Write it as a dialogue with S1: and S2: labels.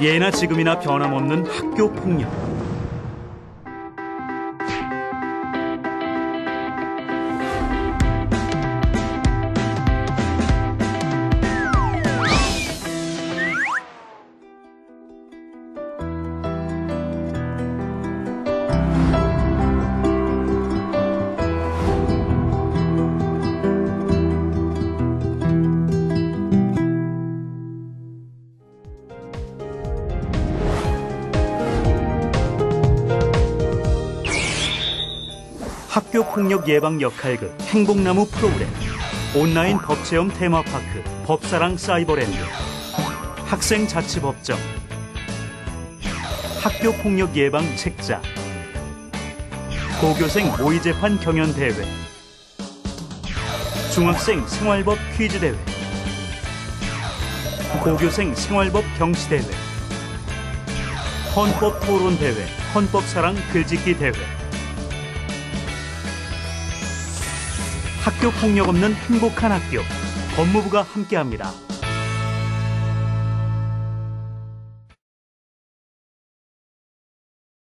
S1: 예나 지금이나 변함없는 학교 폭력. 학교 폭력 예방 역할극 행복나무 프로그램 온라인 법체험 테마파크 법사랑 사이버랜드 학생 자치법정 학교 폭력 예방 책자 고교생 모의 재판 경연 대회 중학생 생활법 퀴즈 대회 고교생 생활법 경시 대회 헌법 토론 대회 헌법 사랑 글짓기 대회 학교 폭력 없는 행복한 학교 법무부가 함께합니다.